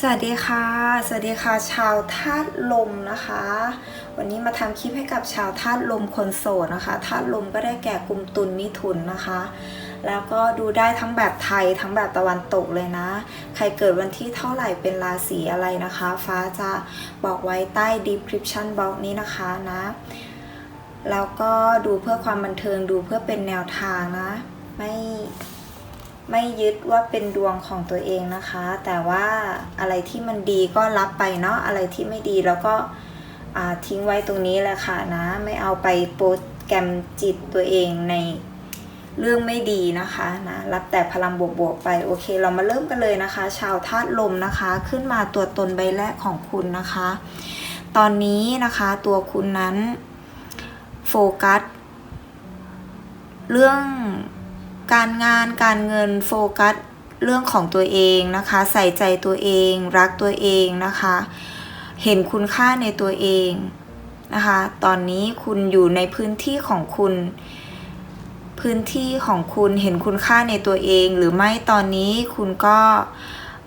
สวัสดีค่ะ สวัสดีค่ะ ชาวธาตุลมนะคะ วันนี้มาทำคลิปให้กับชาวธาตุลมคนโสดนะคะ ธาตุลมก็ได้แก่กลุ่มตุลมิถุนนะคะ แล้วก็ดูได้ทั้งแบบไทยทั้งแบบตะวันตกเลยนะ ใครเกิดวันที่เท่าไหร่เป็นราศีอะไรนะคะ ฟ้าจะบอกไว้ใต้ description box นี้นะคะนะ แล้วก็ดูเพื่อความบันเทิงดูเพื่อเป็นแนวทางนะ ไม่ ไม่ยึดว่าเป็นดวงของตัวเองนะคะ แต่ว่าอะไรที่มันดีก็รับไปเนาะอะไรที่ไม่ดีแล้วก็ทิ้งไว้ตรงนี้แหละค่ะนะ ไม่เอาไปโปรแกรมจิตตัวเองในเรื่องไม่ดีนะคะนะรับแต่พลังบวกๆไปโอเค เรามาเริ่มกันเลยนะคะ ชาวธาตุลมนะคะ ขึ้นมาตัวตนใบแรกของคุณนะคะ ตอนนี้นะคะตัวคุณนั้นโฟกัสเรื่อง การงานการเงินโฟกัสเรื่องของตัวเองนะคะ ใส่ใจตัวเอง รักตัวเองนะคะ เห็นคุณค่าในตัวเองนะคะ ตอนนี้คุณอยู่ในพื้นที่ของคุณ พื้นที่ของคุณเห็นคุณค่าในตัวเอง หรือไม่ตอนนี้คุณก็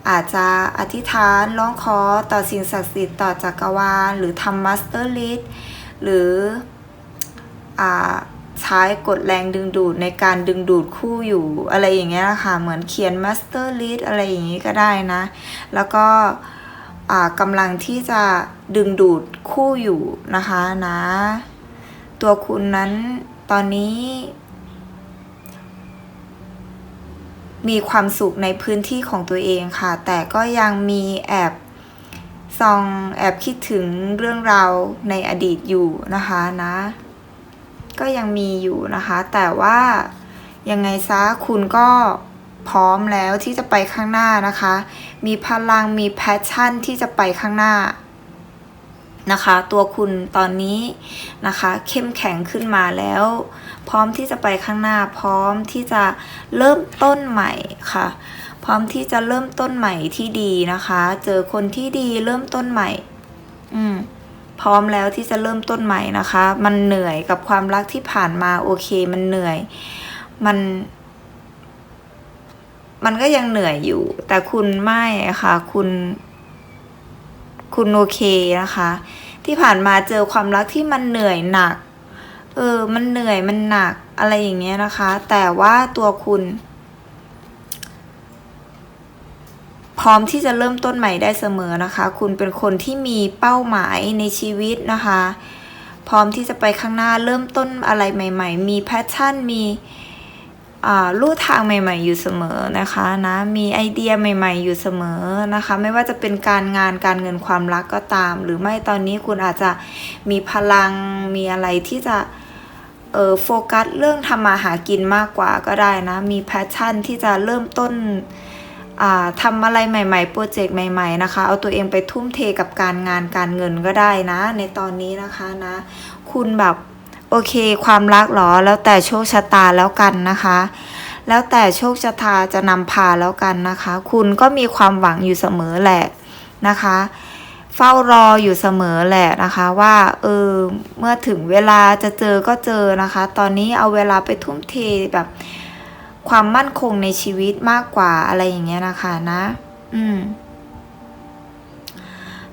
อาจจะอธิษฐานร้องขอต่อสิ่งศักดิ์สิทธิ์ต่อจักรวาล หรือทำมาสเตอร์ลิสหรืออ่า ใช้กฎแรงดึงดูดในการดึงดูดคู่อยู่อะไรอย่างเงี้ยค่ะ เหมือนเขียน Master List อะไรอย่างงี้ก็ได้นะ แล้วก็กำลังที่จะดึงดูดคู่อยู่นะคะนะ ตัวคุณนั้นตอนนี้ มีความสุขในพื้นที่ของตัวเองค่ะ แต่ก็ยังมีแอบซองแอบคิดถึงเรื่องราวในอดีตอยู่นะคะนะ ก็ยังมีอยู่นะคะ แต่ว่ายังไงซะคุณก็พร้อมแล้วที่จะไปข้างหน้านะคะ มีพลังมีแพชชั่นที่จะไปข้างหน้านะคะ ตัวคุณตอนนี้นะคะ เข้มแข็งขึ้นมาแล้ว พร้อมที่จะไปข้างหน้า พร้อมที่จะเริ่มต้นใหม่ค่ะ พร้อมที่จะเริ่มต้นใหม่ที่ดีนะคะ เจอคนที่ดีเริ่มต้นใหม่ อืม พร้อมแล้วที่จะเริ่มต้นใหม่นะคะ มันเหนื่อยกับความรักที่ผ่านมาโอเค มันเหนื่อย มัน มันก็ยังเหนื่อยอยู่ แต่คุณไม่ค่ะ คุณ คุณโอเคนะคะ ที่ผ่านมาเจอความรักที่มันเหนื่อยหนัก เออ มันเหนื่อยมันหนักอะไรอย่างเงี้ยนะคะ แต่ว่าตัวคุณ พร้อมที่จะเริ่มต้นใหม่ได้เสมอนะคะ คุณเป็นคนที่มีเป้าหมายในชีวิตนะคะ พร้อมที่จะไปข้างหน้าเริ่มต้นอะไรใหม่ ๆ มีแพชชั่นมีลู่ทางใหม่ ๆ อยู่เสมอนะคะนะมีไอเดียใหม่ ๆ อยู่เสมอนะคะ ไม่ว่าจะเป็นการงานการเงินความรักก็ตาม หรือไม่ตอนนี้คุณอาจจะมีพลังมีอะไรที่จะเออโฟกัสเรื่องทำมาหากินมากกว่าก็ได้นะ มีแพชชั่นที่จะเริ่มต้น ทำอะไรใหม่ๆ โปรเจกต์ใหม่ ๆ นะคะ เอาตัวเองไปทุ่มเทกับการงานการเงินก็ได้นะ ในตอนนี้นะคะนะ คุณแบบโอเค ความรักหรอ แล้วแต่โชคชะตาแล้วกันนะคะ แล้วแต่โชคชะตาจะนำพาแล้วกันนะคะ คุณก็มีความหวังอยู่เสมอแหละนะคะ เฝ้ารออยู่เสมอแหละนะคะว่าเออเมื่อถึงเวลาจะเจอก็เจอนะคะ ตอนนี้เอาเวลาไปทุ่มเทแบบ ความมั่นคงในชีวิตมากกว่าอะไรอย่างเงี้ยนะคะนะ อืม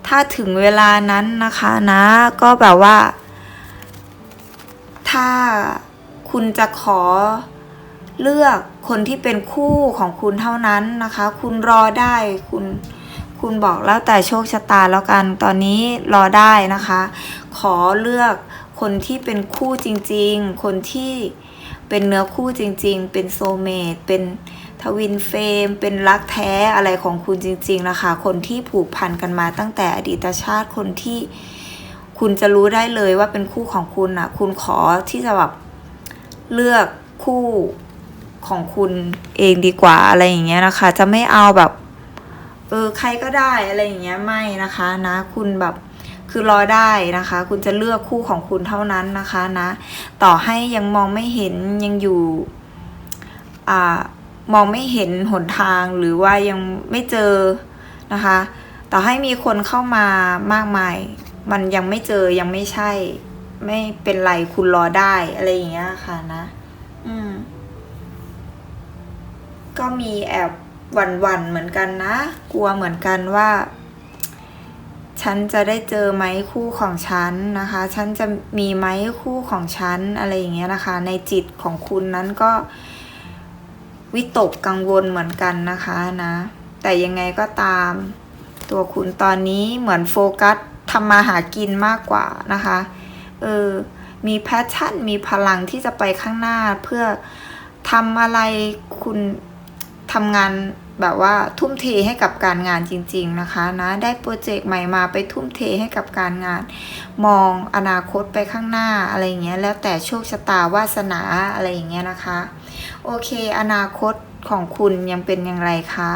ถ้าถึงเวลานั้นนะคะนะ ก็แบบว่า ถ้าคุณจะขอเลือกคนที่เป็นคู่ของคุณเท่านั้นนะคะ คุณรอได้คุณคุณบอกแล้วแต่โชคชะตาแล้วกันตอนนี้รอได้นะคะ ขอเลือกคนที่เป็นคู่จริง ๆ คนที่ เป็นเนื้อคู่จริง ๆ เป็นโซเมตเป็นทวินเฟม เป็นรักแท้อะไรของคุณจริง ๆ นะคะ คนที่ผูกพันกันมาตั้งแต่อดีตชาติคนที่คุณจะรู้ได้เลยว่าเป็นคู่ของคุณนะคุณขอที่จะแบบเลือกคู่ของคุณเองดีกว่าอะไรอย่างเงี้ยนะคะ จะไม่เอาแบบ เออใครก็ได้อะไรอย่างเงี้ยไม่นะคะ นะ คุณแบบ คือรอได้นะคะ คุณจะเลือกคู่ของคุณเท่านั้นนะคะนะต่อให้ยังมองไม่เห็นยังอยู่อ่ามองไม่เห็นหนทางหรือว่ายังไม่เจอนะคะ ต่อให้มีคนเข้ามามากมาย มันยังไม่เจอยังไม่ใช่ ไม่เป็นไรคุณรอได้อะไรอย่างเงี้ยค่ะนะ อืม ก็มีแอบหวั่นหวั่นๆเหมือนกันนะ กลัวเหมือนกันว่า ฉันจะได้เจอไหมคู่ของฉันนะคะ ฉันจะมีไหมคู่ของฉันอะไรอย่างเงี้ยนะคะ ในจิตของคุณนั้นก็วิตกกังวลเหมือนกันนะคะนะ แต่ยังไงก็ตาม ตัวคุณตอนนี้เหมือนโฟกัสทำมาหากินมากกว่านะคะ เออ มีแพชชั่น มีพลังที่จะไปข้างหน้าเพื่อทำอะไรคุณทำงาน แบบว่าทุ่มเทให้กับการงานจริง ๆนะคะนะได้โปรเจกต์ใหม่มาไปทุ่มเทให้กับการงาน มองอนาคตไปข้างหน้าอะไรอย่างเงี้ยแล้วแต่โชคชะตาวาสนาอะไรอย่างเงี้ยนะคะ โอเค อนาคตของคุณยังเป็นอย่างไรคะ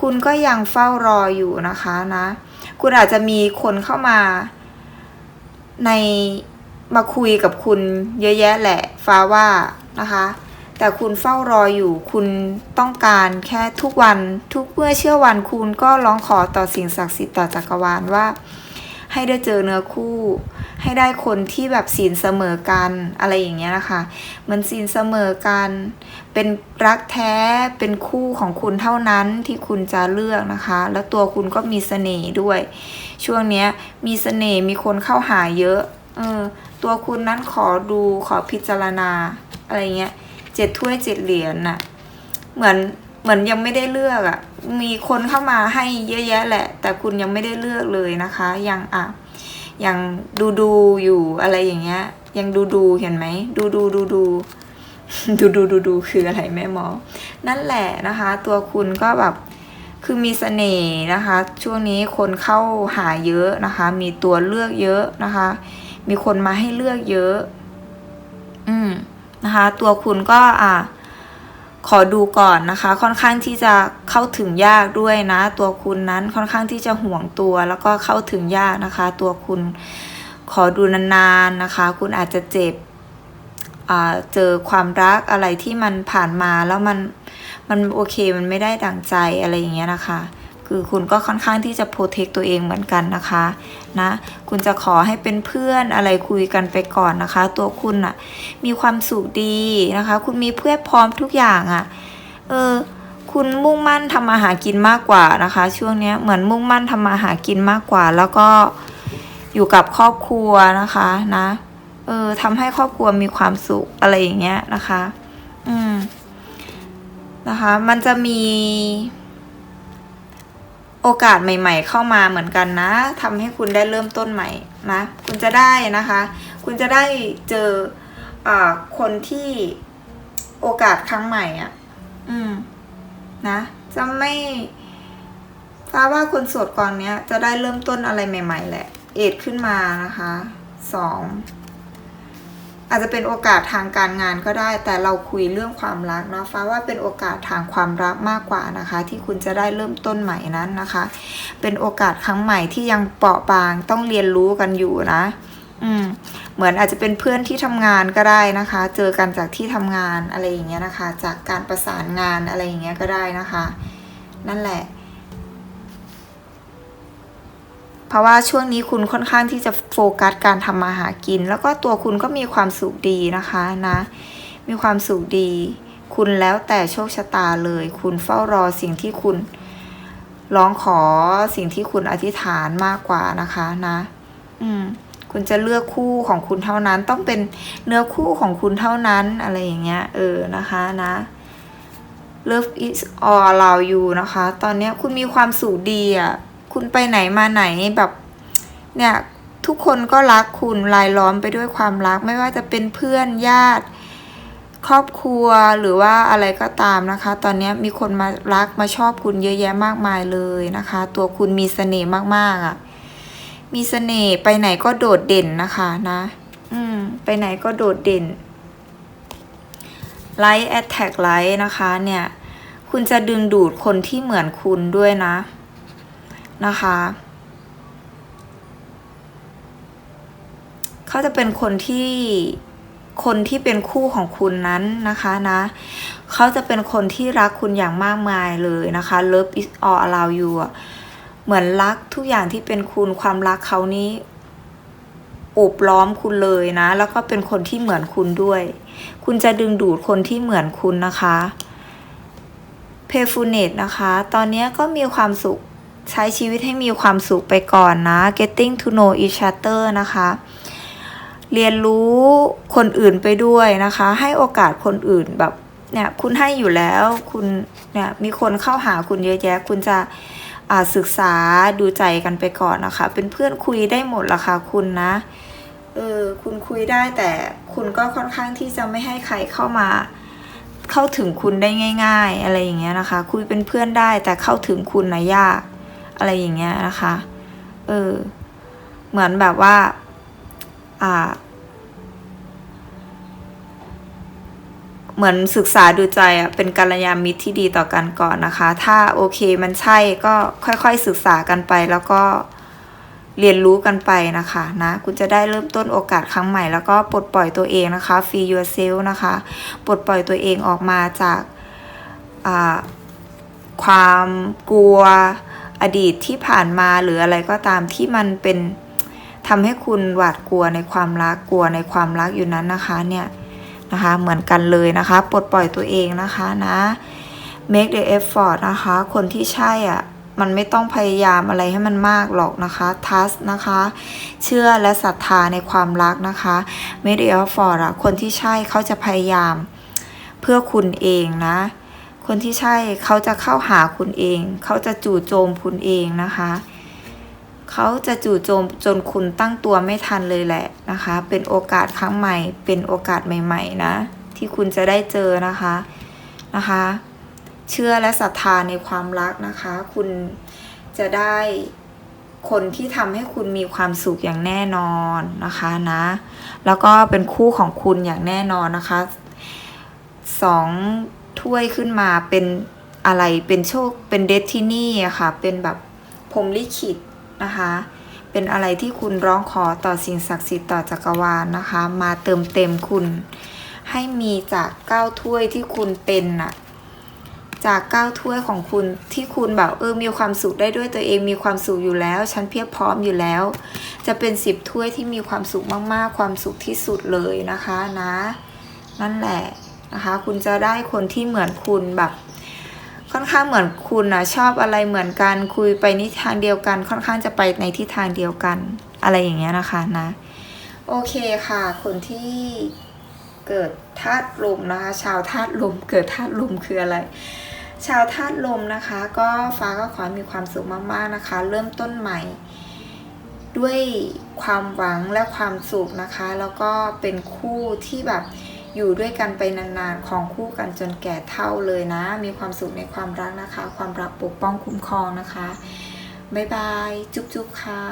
คุณก็ยังเฝ้ารออยู่นะคะนะ คุณอาจจะมีคนเข้ามา ในมาคุยกับคุณเยอะแยะแหละฟ้าว่านะคะ แต่คุณเฝ้ารออยู่ คุณต้องการแค่ทุกวันทุกเมื่อเชื่อวันคุณก็ร้องขอต่อสิ่งศักดิ์สิทธิ์ต่อจักรวาลว่า ให้ได้เจอเนื้อคู่ ให้ได้คนที่แบบศีลเสมอกันอะไรอย่างเงี้ยนะคะ มันศีลเสมอกัน เป็นรักแท้เป็นคู่ของคุณเท่านั้นที่คุณจะเลือกนะคะ แล้วตัวคุณก็มีเสน่ห์ด้วย ช่วงเนี้ยมีเสน่ห์มีคนเข้าหาเยอะเออตัวคุณนั้นขอดูขอพิจารณาอะไรเงี้ย เจ็ดถ้วยเจ็ดเหรียญน่ะ เหมือนเหมือนยังไม่ได้เลือกอะ่ะ มีคนเข้ามาให้เยอะแยะแหละ แต่คุณยังไม่ได้เลือกเลยนะคะ ยังอะ ยังดูดูอยู่อะไรอย่างเงี้ย ยังดูดูเห็นไหม ดูดูดูดูดูดูดูดูคืออะไรแม่หมอ นั่นแหละนะคะ ตัวคุณก็แบบคือมีเสน่ห์นะคะ ช่วงนี้คนเข้าหาเยอะนะคะ มีตัวเลือกเยอะนะคะ มีคนมาให้เลือกเยอะ อืม นะคะ ตัวคุณก็อะขอดูก่อนนะคะ ค่อนข้างที่จะเข้าถึงยากด้วยนะ ตัวคุณนั้นค่อนข้างที่จะห่วงตัวแล้วก็เข้าถึงยากนะคะ ตัวคุณขอดูนานๆนะคะ คุณอาจจะเจ็บเจอความรักอะไรที่มันผ่านมาแล้วมันมันโอเคมันไม่ได้ดั่งใจอะไรอย่างเงี้ยนะคะ คือคุณก็ค่อนข้างที่จะโปรเทคตัวเองเหมือนกันนะคะ นะคุณจะขอให้เป็นเพื่อนอะไรคุยกันไปก่อนนะคะ ตัวคุณอะมีความสุขดีนะคะ คุณมีเพื่อนพร้อมทุกอย่างอะเออคุณมุ่งมั่นทำมาหากินมากกว่านะคะ ช่วงเนี้ยเหมือนมุ่งมั่นทำมาหากินมากกว่า แล้วก็อยู่กับครอบครัวนะคะนะเออทำให้ครอบครัวมีความสุขอะไรอย่างเงี้ยนะคะ อืมนะคะ มันจะมี โอกาสใหม่ ๆ เข้ามาเหมือนกันนะทำให้คุณได้เริ่มต้นใหม่นะคุณจะได้นะคะ คุณจะได้เจออคนที่โอกาสครั้งใหม่อะ อืม นะ จะไม่ฟ้าว่าคนโสดกองเนี้ย จะได้เริ่มต้นอะไรใหม่ ๆ แหละ เอ็ดขึ้นมานะคะสอง อาจจะเป็นโอกาสทางการงานก็ได้ แต่เราคุยเรื่องความรักเนาะฟ้าว่าเป็นโอกาสทางความรักมากกว่านะคะ ที่คุณจะได้เริ่มต้นใหม่นั้นนะคะ เป็นโอกาสครั้งใหม่ที่ยังเปราะบางต้องเรียนรู้กันอยู่นะอืมเหมือนอาจจะเป็นเพื่อนที่ทำงานก็ได้นะคะ เจอกันจากที่ทำงานอะไรอย่างเงี้ยนะคะ จากการประสานงานอะไรอย่างเงี้ยก็ได้นะคะ นั่นแหละ ราะว่าช่วงนี้คุณค่อนข้างที่จะโฟกัสการทำมาหากิน แล้วก็ตัวคุณก็มีความสุขดีนะคะนะ มีความสุขดี คุณแล้วแต่โชคชะตาเลย คุณเฝ้ารอสิ่งที่คุณร้องขอสิ่งที่คุณอธิษฐานมากกว่านะคะนะ อืม คุณจะเลือกคู่ของคุณเท่านั้น ต้องเป็นเนื้อคู่ของคุณเท่านั้นอะไรอย่างเงี้ย เออนะคะนะ Love is all around you นะคะ ตอนนี้คุณมีความสุขดีอะ คุณไปไหนมาไหนแบบเนี่ยทุกคนก็รักคุณรายล้อมไปด้วยความรัก ไม่ว่าจะเป็นเพื่อนญาติ ครอบครัวหรือว่าอะไรก็ตามนะคะ ตอนนี้มีคนมารักมาชอบคุณเยอะแยะมากมายเลยนะคะ ตัวคุณมีเสน่ห์มากๆอะ มีเสน่ห์ไปไหนก็โดดเด่นนะคะนะ อืม ไปไหนก็โดดเด่นไลท์แอ t แทกไลท์นะคะ เนี่ย คุณจะดึงดูดคนที่เหมือนคุณด้วยนะ นะคะ เขาจะเป็นคนที่คนที่เป็นคู่ของคุณนั้นนะคะนะ เขาจะเป็นคนที่รักคุณอย่างมากมายเลยนะคะ Love is all around you เหมือนรักทุกอย่างที่เป็นคุณความรักเขานี้โอบล้อมคุณเลยนะ แล้วก็เป็นคนที่เหมือนคุณด้วย คุณจะดึงดูดคนที่เหมือนคุณนะคะเพฟูเนตนะคะ ตอนนี้ก็มีความสุข ใช้ชีวิตให้มีความสุขไปก่อนนะ getting to know each other นะคะ เรียนรู้คนอื่นไปด้วยนะคะ ให้โอกาสคนอื่นแบบเนี่ยคุณให้อยู่แล้วคุณเนี่ยมีคนเข้าหาคุณเยอะแยะ คุณจะอ่าศึกษาดูใจกันไปก่อนนะคะ เป็นเพื่อนคุยได้หมดละค่ะคุณนะเออคุณคุยได้แต่คุณก็ค่อนข้างที่จะไม่ให้ใครเข้ามา เข้าถึงคุณได้ง่าย ๆ อะไรอย่างเงี้ยนะคะ คุยเป็นเพื่อนได้แต่เข้าถึงคุณนะยาก อะไรอย่างเงี้ยนะคะ เออ เหมือนแบบว่า อ่า เหมือนศึกษาดูใจอะ เป็นกัลยาณมิตรที่ดีต่อกันก่อนนะคะ ถ้าโอเคมันใช่ก็ค่อยๆศึกษากันไปแล้วก็เรียนรู้กันไปนะคะนะคุณจะได้เริ่มต้นโอกาสครั้งใหม่ แล้วก็ปลดปล่อยตัวเองนะคะ free yourself นะคะ ปลดปล่อยตัวเองออกมาจากความกลัว อดีตที่ผ่านมาหรืออะไรก็ตามที่มันเป็นทำให้คุณหวาดกลัวในความรักกลัวในความรักอยู่นั้นนะคะเนี่ยนะคะเหมือนกันเลยนะคะปลดปล่อยตัวเองนะคะนะ make the effort นะคะ คนที่ใช่อะมันไม่ต้องพยายามอะไรให้มันมากหรอกนะคะ trust นะคะ เชื่อและศรัทธาในความรักนะคะ make the effort อะคนที่ใช่เขาจะพยายามเพื่อคุณเองนะ คนที่ใช่เขาจะเข้าหาคุณเอง เขาจะจู่โจมคุณเองนะคะ เขาจะจู่โจมจนคุณตั้งตัวไม่ทันเลยแหละนะคะ เป็นโอกาสครั้งใหม่ เป็นโอกาสใหม่ ๆ นะ ที่คุณจะได้เจอนะคะนะคะ เชื่อและศรัทธาในความรักนะคะ คุณจะได้คนที่ทำให้คุณมีความสุขอย่างแน่นอนนะคะนะ แล้วก็เป็นคู่ของคุณอย่างแน่นอนนะคะสอง ถ้วยขึ้นมาเป็นอะไรเป็นโชคเป็นเดทินี่อะค่ะ เป็นแบบพรมลิขิตนะคะ เป็นอะไรที่คุณร้องขอต่อสิ่งศักดิ์สิทธิ์ต่อจักรวาลนะคะ มาเติมเต็มคุณ ให้มีจากเก้าถ้วยที่คุณเป็นน่ะจากเก้าถ้วยของคุณที่คุณแบบเออมีความสุขได้ด้วยตัวเองมีความสุขอยู่แล้ว ฉันเพียบพร้อมอยู่แล้ว จะเป็นสิบถ้วยที่มีความสุขมากๆ ความสุขที่สุดเลยนะคะนะ นั่นแหละ นะคะ คุณจะได้คนที่เหมือนคุณแบบค่อนข้างเหมือนคุณนะชอบอะไรเหมือนกันคุยไปในทิทางเดียวกัน ค่อนข้างจะไปในทิศทางเดียวกัน อะไรอย่างเงี้ยนะคะนะโอเคค่ะ คนที่เกิดธาตุลมนะคะ ชาวธาตุลมเกิดธาตุลมคืออะไร ชาวธาตุลมนะคะ ก็ฟ้าก็ขอมีความสุขมากๆนะคะ เริ่มต้นใหม่ ด้วยความหวังและความสุขนะคะ แล้วก็เป็นคู่ที่แบบ อยู่ด้วยกันไปนานๆ ของคู่กันจนแก่เท่าเลยนะ มีความสุขในความรักนะคะ ความรักปกป้องคุ้มครองนะคะ บ๊ายบาย จุ๊บๆค่ะ